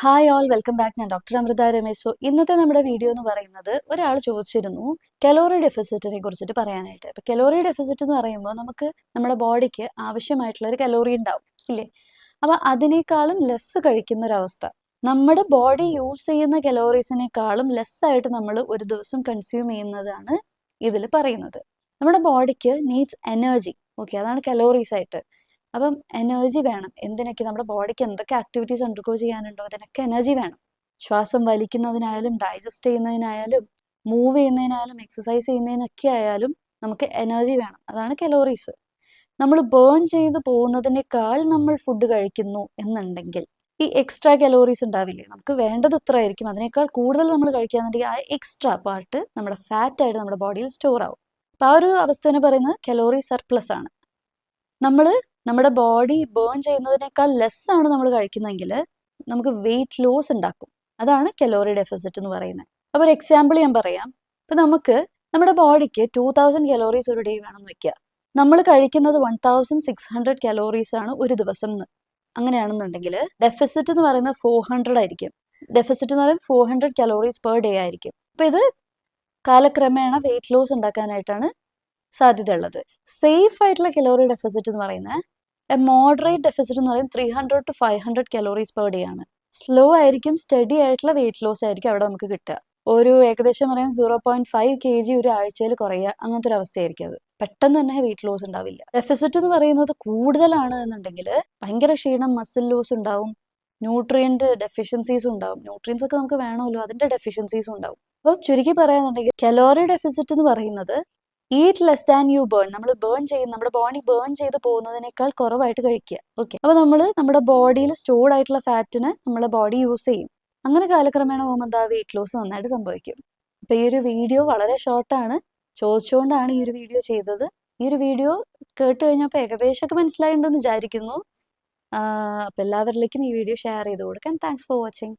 Hi all welcome back ഞാൻ doctor Amrita Ramesh. So ഇന്നത്തെ നമ്മുടെ വീഡിയോ എന്ന് പറയുന്നത് ഒരാൾ ചോദിച്ചിരുന്നു കലോറി ഡെഫിസിറ്റിനെ കുറിച്ചിട്ട് പറയാനായിട്ട്. അപ്പൊ കലോറി ഡെഫിസിറ്റ് എന്ന് പറയുമ്പോൾ നമുക്ക് നമ്മുടെ ബോഡിക്ക് ആവശ്യമായിട്ടുള്ള ഒരു കലോറി ഉണ്ടാവും ഇല്ലേ? അപ്പൊ അതിനേക്കാളും ലെസ് കഴിക്കുന്ന ഒരു അവസ്ഥ നമ്മുടെ ബോഡി യൂസ് ചെയ്യുന്ന കലോറീസിനേക്കാളും ലെസ് ആയിട്ട് നമ്മൾ ഒരു ദിവസം കൺസ്യൂം ചെയ്യുന്നതാണ് ഇതിൽ പറയുന്നത്. നമ്മുടെ ബോഡിക്ക് നീഡ്സ് എനർജി ഓക്കെ അതാണ് കലോറീസ് ആയിട്ട്. അപ്പം എനർജി വേണം. എന്തിനൊക്കെ നമ്മുടെ ബോഡിക്ക് എന്തൊക്കെ ആക്ടിവിറ്റീസ് അണ്ടർഗോ ചെയ്യാനുണ്ടോ അതിനൊക്കെ എനർജി വേണം. ശ്വാസം വലിക്കുന്നതിനായാലും ഡൈജസ്റ്റ് ചെയ്യുന്നതിനായാലും മൂവ് ചെയ്യുന്നതിനായാലും എക്സസൈസ് ചെയ്യുന്നതിനൊക്കെ ആയാലും നമുക്ക് എനർജി വേണം. അതാണ് കലോറീസ് നമ്മൾ ബേൺ ചെയ്ത് പോകുന്നതിനേക്കാൾ നമ്മൾ ഫുഡ് കഴിക്കുന്നു എന്നുണ്ടെങ്കിൽ ഈ എക്സ്ട്രാ കലോറീസ് ഉണ്ടാവില്ലേ? നമുക്ക് വേണ്ടത് ഇത്ര ആയിരിക്കും അതിനേക്കാൾ കൂടുതൽ നമ്മൾ കഴിക്കുകയാണെന്നുണ്ടെങ്കിൽ ആ എക്സ്ട്രാ പാർട്ട് നമ്മുടെ ഫാറ്റ് ആയിട്ട് നമ്മുടെ ബോഡിയിൽ സ്റ്റോർ ആവും. അപ്പം ആ ഒരു അവസ്ഥനെ പറയുന്നത് കലോറി സർപ്ലസ് ആണ്. നമ്മൾ നമ്മുടെ ബോഡി ബേൺ ചെയ്യുന്നതിനേക്കാൾ ലെസ് ആണ് നമ്മൾ കഴിക്കുന്നതെങ്കിൽ നമുക്ക് വെയിറ്റ് ലോസ് ഉണ്ടാക്കും. അതാണ് കലോറി ഡെഫിസിറ്റ് എന്ന് പറയുന്നത്. അപ്പോൾ ഒരു എക്സാമ്പിൾ ഞാൻ പറയാം. ഇപ്പം നമുക്ക് നമ്മുടെ ബോഡിക്ക് ടൂ തൗസൻഡ് കലോറീസ് ഒരു ഡേ വേണം എന്ന് വെക്കുക. നമ്മൾ കഴിക്കുന്നത് one thousand six hundred calories ആണ് ഒരു ദിവസം എന്ന്. അങ്ങനെയാണെന്നുണ്ടെങ്കിൽ ഡെഫിസിറ്റ് എന്ന് പറയുന്നത് ഫോർ ഹൺഡ്രഡ് ആയിരിക്കും. ഡെഫിസിറ്റ് എന്ന് പറയുന്നത് four hundred calories per day ആയിരിക്കും. അപ്പോൾ ഇത് കാലക്രമേണ വെയിറ്റ് ലോസ് ഉണ്ടാക്കാനായിട്ടാണ് സാധ്യതയുള്ളത്. സേഫ് ആയിട്ടുള്ള കലോറി ഡെഫിസിറ്റ് എന്ന് പറയുന്നത് മോഡറേറ്റ് ഡെഫിസിറ്റ് എന്ന് പറയുന്നത് three hundred to five hundred calories per day ആണ്. സ്ലോ ആയിരിക്കും സ്റ്റഡി ആയിട്ടുള്ള വെയിറ്റ് ലോസ് ആയിരിക്കും അവിടെ നമുക്ക് കിട്ടുക. ഒരു ഏകദേശം പറയാം zero point five K G ഒരു ആഴ്ചയിൽ കുറയുക അങ്ങനത്തെ ഒരു അവസ്ഥയായിരിക്കും അത്. പെട്ടെന്ന് തന്നെ വെയിറ്റ് ലോസ് ഉണ്ടാവില്ല. ഡെഫിസിറ്റ് എന്ന് പറയുന്നത് കൂടുതലാണ് എന്നുണ്ടെങ്കിൽ ഭയങ്കര ക്ഷീണം മസിൽ ലോസ് ഉണ്ടാവും ന്യൂട്രിയന്റ് ഡെഫിഷ്യൻസീസ് ഉണ്ടാവും. ന്യൂട്രിയൻസ് ഒക്കെ നമുക്ക് വേണമല്ലോ അതിന്റെ ഡെഫിഷ്യൻസീസ് ഉണ്ടാവും. അപ്പം ചുരുക്കി പറയാന്നുണ്ടെങ്കിൽ കലോറി ഡെഫിസിറ്റ് എന്ന് പറയുന്നത് eat less than you burn നമ്മൾ ബേൺ ചെയ്യുന്ന നമ്മുടെ ബോഡി ബേൺ ചെയ്ത് പോകുന്നതിനേക്കാൾ കുറവായിട്ട് കഴിക്കുക. ഓക്കെ അപ്പോൾ നമ്മൾ നമ്മുടെ ബോഡിയിൽ സ്റ്റോർഡ് ആയിട്ടുള്ള ഫാറ്റിന് നമ്മുടെ ബോഡി യൂസ് ചെയ്യും. അങ്ങനെ കാലക്രമേണ പോകുമ്പോൾ എന്താ വെയിറ്റ് ലോസ് നന്നായിട്ട് സംഭവിക്കും. അപ്പോൾ ഈ ഒരു വീഡിയോ വളരെ ഷോർട്ടാണ് ചോദിച്ചുകൊണ്ടാണ് ഈ ഒരു വീഡിയോ ചെയ്തത്. ഈ ഒരു വീഡിയോ കേട്ട് കഴിഞ്ഞപ്പോൾ ഏകദേശമൊക്കെ മനസ്സിലായിട്ടുണ്ടെന്ന് വിചാരിക്കുന്നു. അപ്പോൾ എല്ലാവരിലേക്കും ഈ വീഡിയോ ഷെയർ ചെയ്ത് കൊടുക്കാൻ താങ്ക്സ് ഫോർ വാച്ചിങ്